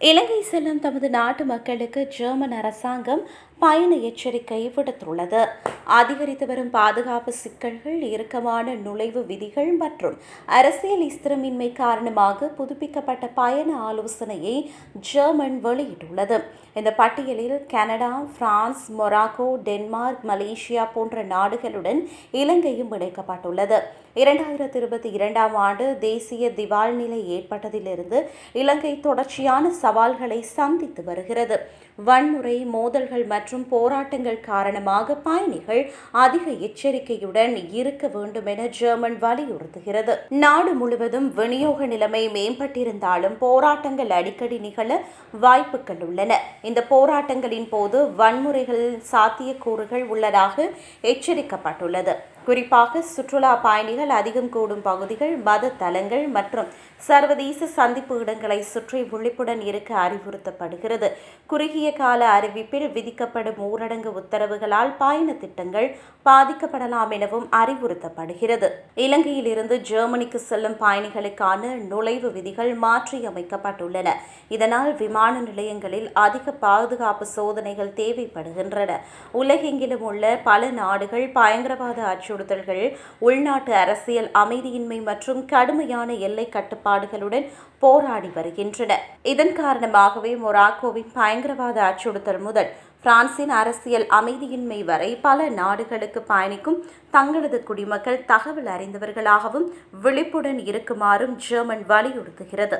இலங்கை செல்லும் தமது நாட்டு மக்களுக்கு ஜெர்மன் அரசாங்கம் பயண எச்சரிக்கை விடுத்துள்ளது. அதிகரித்து வரும் பாதுகாப்பு சிக்கல்கள் இறுக்கமான நுழைவு விதிகள் மற்றும் அரசியல் ஸ்திரமின்மை காரணமாக புதுப்பிக்கப்பட்ட பயண ஆலோசனையை ஜெர்மன் வெளியிட்டுள்ளது. இந்த பட்டியலில் Canada France Morocco Denmark Malaysia போன்ற நாடுகளுடன் இலங்கையும் இணைக்கப்பட்டுள்ளது. இரண்டாயிரத்தி இருபத்தி இரண்டாம் ஆண்டு தேசிய திவால் நிலை ஏற்பட்டதிலிருந்து இலங்கை தொடர்ச்சியான சவால்களை சந்தித்து வருகிறது. வன்முறை மோதல்கள் மற்றும் போராட்டங்கள் காரணமாக பயணிகள் அதிக எச்சரிக்கையுடன் இருக்க வேண்டும் என ஜெர்மன் வலியுறுத்துகிறது. நாடு முழுவதும் விநியோக நிலைமை மேம்பட்டிருந்தாலும் போராட்டங்கள் அடிக்கடி நிகழ வாய்ப்புகள் உள்ளன. இந்த போராட்டங்களின் போது வன்முறைகள் சாத்தியக்கூறுகள் உள்ளதாக எச்சரிக்கப்பட்டுள்ளது. குறிப்பாக சுற்றுலா பயணிகள் அதிகம் கூடும் பகுதிகள் மத தலங்கள் மற்றும் சர்வதேச சந்திப்பு இடங்களை சுற்றி விழிப்புடன் எடுக்க அறிவுறுத்தப்படுகிறது. குறுகிய கால அறிவிப்பில் விதிக்கப்படும் ஊரடங்கு உத்தரவுகளால் பயண திட்டங்கள் பாதிக்கப்படலாம் எனவும் அறிவுறுத்தப்படுகிறது. இலங்கையிலிருந்து ஜெர்மனிக்கு செல்லும் பயணிகளுக்கான நுழைவு விதிகள் மாற்றியமைக்கப்பட்டுள்ளன. இதனால் விமான நிலையங்களில் அதிக பாதுகாப்பு சோதனைகள் தேவைப்படுகின்றன. உலகெங்கிலும் உள்ள பல நாடுகள் பயங்கரவாத அச்சுறுத்தல்கள் உள்நாட்டு அரசியல் அமைதியின்மை மற்றும் கடுமையான எல்லை கட்டுப்பாடுகளுடன் போராடி வருகின்றன. இதன் காரணமாகவே மொராக்கோவின் பயங்கரவாத அச்சுறுத்தல் முதல் பிரான்சின் அரசியல் அமைதியின்மை வரை பல நாடுகளுக்கு பயணிக்கும் தங்களது குடிமக்கள் தகவல் அறிந்தவர்களாகவும் விழிப்புடன் இருக்குமாறும் ஜெர்மன் வலியுறுத்துகிறது.